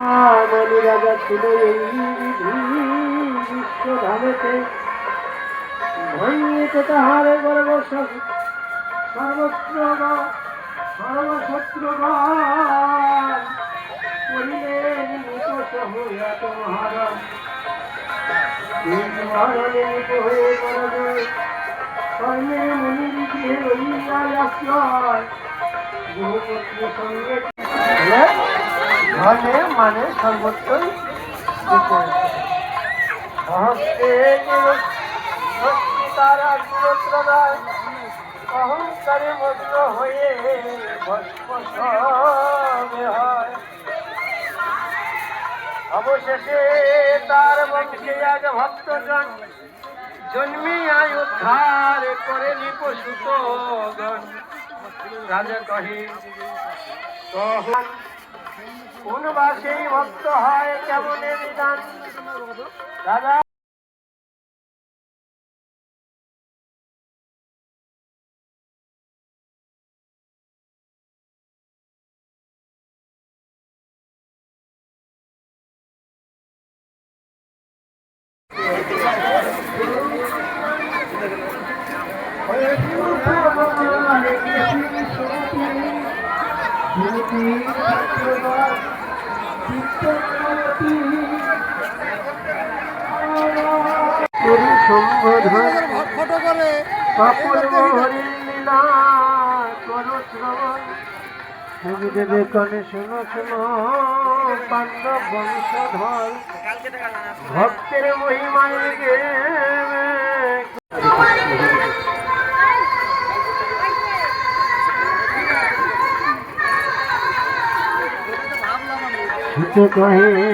মনি রাজা ছিল এই বিশ্ব ধামেতে ভাঙিয়েছে তাহার গর্ব সর্বত্র নিত হয়ে বহুপত্র সঙ্গে ধর্মে মানে সর্বত্রই সবে হয় অবশেষে তার বংশে এক ভক্তজন জন্মিয়ায় উদ্ধার করে নিপশুত রাজা কহে কহন কোন বাসেই ভক্ত হয় কেমনে বিধান? রাজা ফটো করে দেবে কনে শোনো শোনো পাণ্ডব বংশধর ভক্তের মহিমায় কহে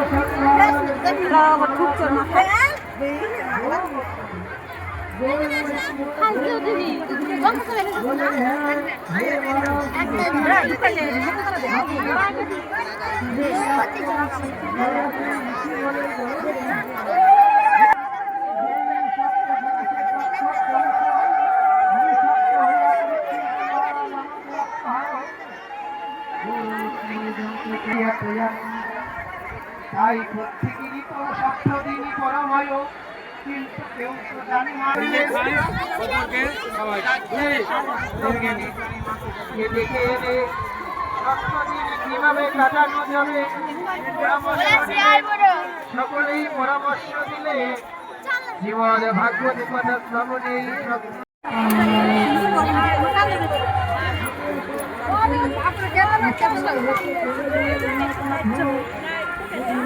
তক্ষকে হ্যালো সত্য তাই প্রত্যেকেরই কীভাবে কাটানো যাবে সকলেই পরামর্শ দিলে জীবনে জীবন ভাগবতী কথা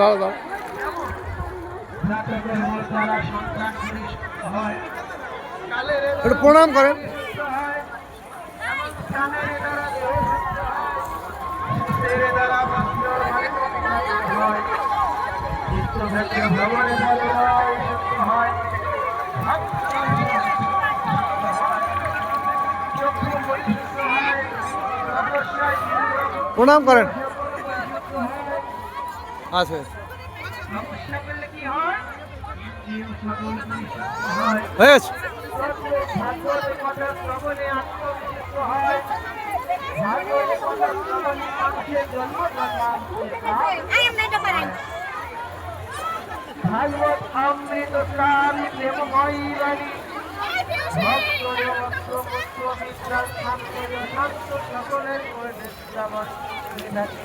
দাও দাও। একটু প্রণাম করেন। প্রণাম করেন। আচ্ছা হয় হয় হয়ে গেছে ভাগবত অমৃত প্রাণ প্রেমময়ী বাণী সকলের মধ্যে শ্রাবণ বিধাতি।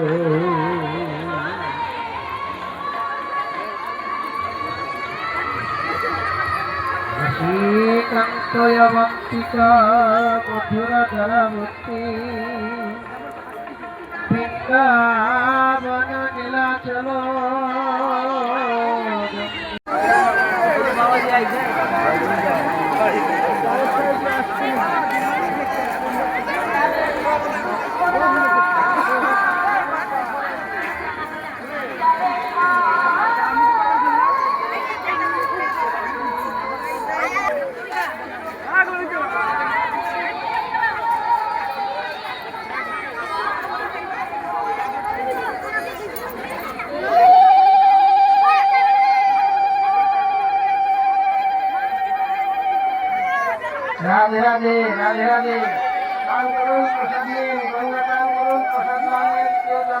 শ্রীকান্তয়বন্তিকা মধুরা জলমূর্তি বৃন্দাবন নীলাচল। রাধে রাধে রাধে রাধে দান করুন প্রসাদ নিন গঙ্গা দান করুন প্রসাদ না নিয়ে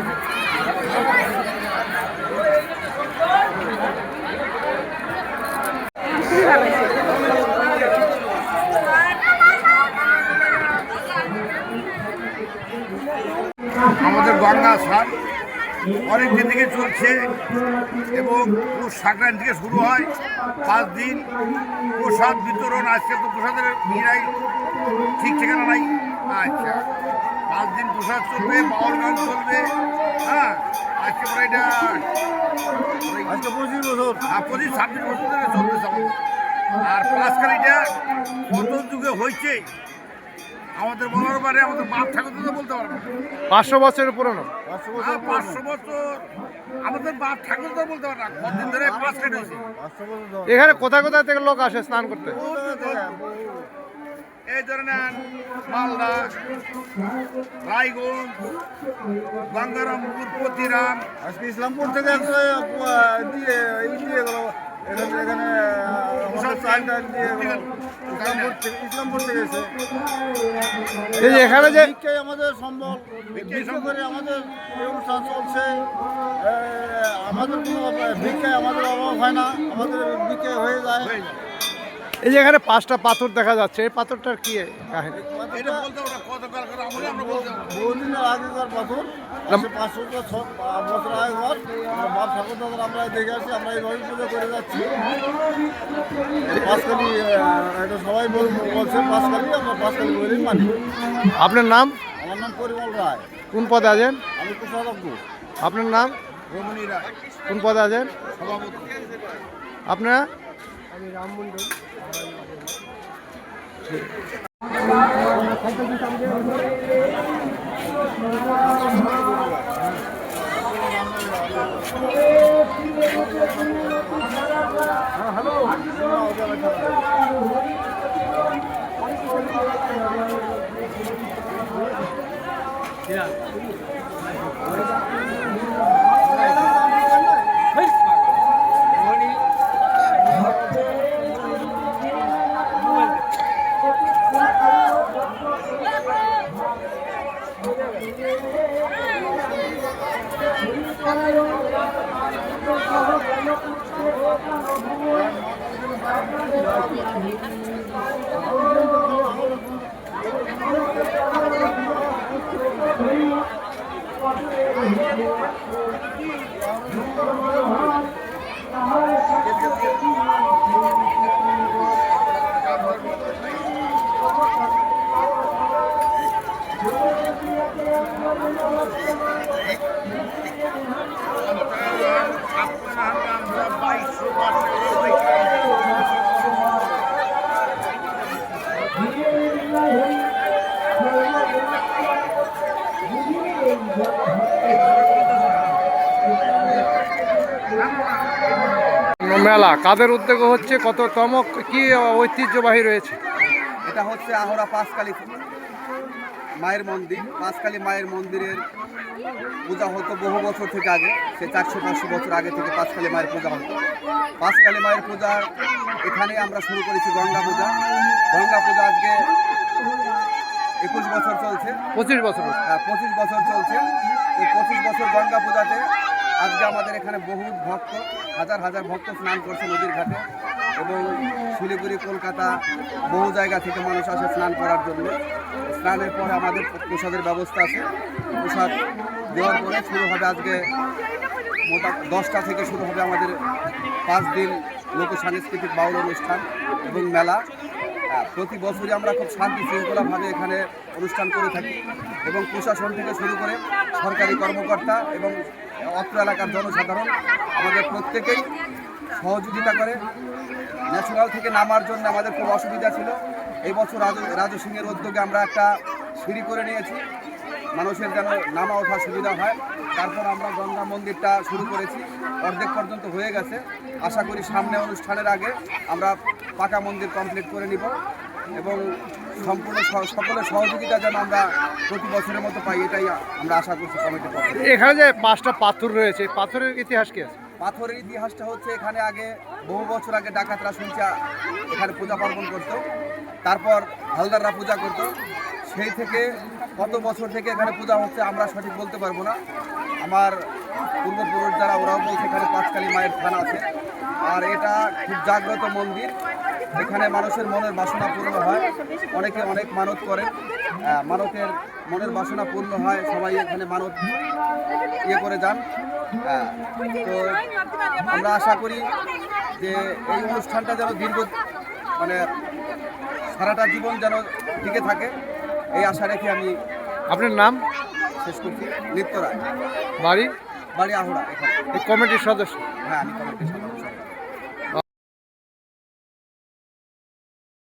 কেউ যাবেন না আমাদের গঙ্গা স্নান অনেক দিন থেকে চলছে এবং পৌষ সংক্রান্তি থেকে শুরু হয় পাঁচ দিন। প্রসাদ বিতরণ আজকে তো প্রসাদের ই নাই ঠিক ঠিকানা নাই। আচ্ছা পাঁচ দিন প্রসাদ চলবে বাউল গান চলবে। হ্যাঁ আজকে পরে এটা আজকে পঁচিশ বছর। হ্যাঁ পঁচিশ ছাব্বিশ বছর ধরে চলতেছে আমাদের। আর পাঁচকালিটা কত যুগে হয়েছে আমাদের বলার পারে আমাদের বাপ ঠাকুর তো বলতে পারব না। পাঁচশো বছরের পুরনো। পাঁচশো বছর আমাদের বাপ ঠাকুর তো বলতে পারে না। কতদিন ধরে পাঁচ কেটে এখানে কোথায় কোথায় থেকে লোক আসে স্নান করতে? এই ধরে নেন মালদা রায়গঞ্জ গঙ্গারামপুর পতিরাম আজকে ইসলামপুর থেকে দিয়ে গেল। এখানে এখানে এই যে এখানে যে আমাদের সম্বল বিশেষ করে আমাদের অনুষ্ঠান চলছে আমাদের কোনো ভিক্ষায় আমাদের অভাব হয় না আমাদের ভিক্ষায় হয়ে যায়। এই যে এখানে পাঁচটা পাথর দেখা যাচ্ছে এই পাথরটার কি কাহিনী? মানি। আপনার নাম? আমার নাম পরিমল রায়। কোন পদে আছেন? আমি কোষাধ্যক্ষ আপনার নাম? রমণী রায়। কোন পদে আছেন? Yeah. সভাপতি আপনারা মেলা। কাদের উদ্যোগে হচ্ছে কততম কি ঐতিহ্যবাহী রয়েছে? এটা হচ্ছে আহরা পাঁচকালী মায়ের মন্দির। পাঁচকালী মায়ের মন্দিরের পূজা হতো বহু বছর থেকে আগে সে চারশো পাঁচশো বছর আগে থেকে পাঁচকালী মায়ের পূজা হতো। পাঁচকালী মায়ের পূজা এখানে আমরা শুরু করেছি গঙ্গা পূজা। গঙ্গা পূজা আজকে একুশ বছর চলছে। পঁচিশ বছর। হ্যাঁ, পঁচিশ বছর চলছে। এই পঁচিশ বছর গঙ্গা পূজাতে আজকে আমাদের এখানে বহু ভক্ত, হাজার হাজার ভক্ত স্নান করছে নদীর ঘাটে এবং শিলিগুড়ি, কলকাতা বহু জায়গা থেকে মানুষ আসে স্নান করার জন্য। স্নানের পরে আমাদের প্রসাদের ব্যবস্থা আছে। প্রসাদ দেওয়ার পরে শুরু হবে আজকে মোটা দশটা থেকে শুরু হবে আমাদের পাঁচ দিন লোক সাংস্কৃতিক বাউল অনুষ্ঠান এবং মেলা। প্রতি বছরই আমরা খুব শান্তি শৃঙ্খলাভাবে এখানে অনুষ্ঠান করে থাকি এবং প্রশাসন থেকে শুরু করে সরকারি কর্মকর্তা এবং অত্র এলাকার জনসাধারণ আমাদের প্রত্যেকেই সহযোগিতা করে। ন্যাশনাল থেকে নামার জন্য আমাদের খুব অসুবিধা ছিল। এই বছর রাজু রাজু সিংয়ের উদ্যোগে আমরা একটা সিঁড়ি করে নিয়েছি। মানুষের যেন নামা ওঠা সুবিধা হয়। তারপর আমরা গঙ্গা মন্দিরটা শুরু করেছি। অর্ধেক পর্যন্ত হয়ে গেছে। আশা করি সামনে অনুষ্ঠানের আগে আমরা পাকা মন্দির কমপ্লিট করে নিব। এবং সম্পূর্ণ সকলের সহযোগিতা যেন আমরা প্রতি বছরের মতো পাই এটাই আমরা আশা করছি কমিটির পক্ষ এখানে যে পাঁচটা পাথর রয়েছে পাথরের ইতিহাস কি আছে? পাথরের ইতিহাসটা হচ্ছে এখানে আগে বহু বছর আগে ডাকাতরা শুনছে এখানে পূজা পার্বণ করতো তারপর হালদাররা পূজা করতো। সেই থেকে কত বছর থেকে এখানে পূজা হচ্ছে আমরা সঠিক বলতে পারব না। আমার পূর্বপুরুষ যারা ওরাও বলছে এখানে পাঁচকালী মায়ের থান আছে। আর এটা খুব জাগ্রত মন্দির। এখানে মানুষের মনের বাসনা পূর্ণ হয়। অনেকে অনেক মানত করেন। আহ, মানতের মনের বাসনা পূর্ণ হয় সবাই এখানে মানত ইয়ে করে যান। হ্যাঁ, তো আমরা আশা করি যে এই অনুষ্ঠানটা যেন দীর্ঘ মানে সারাটা জীবন যেন টিকে থাকে। এই আশা রেখে আমি আপনার নাম? শেষ করছি। নিত্য রায় বাড়ি? বাড়ি আহুড়া এখানে। কমিটির সদস্য। হ্যাঁ আমি কমিটির সম্পাদক।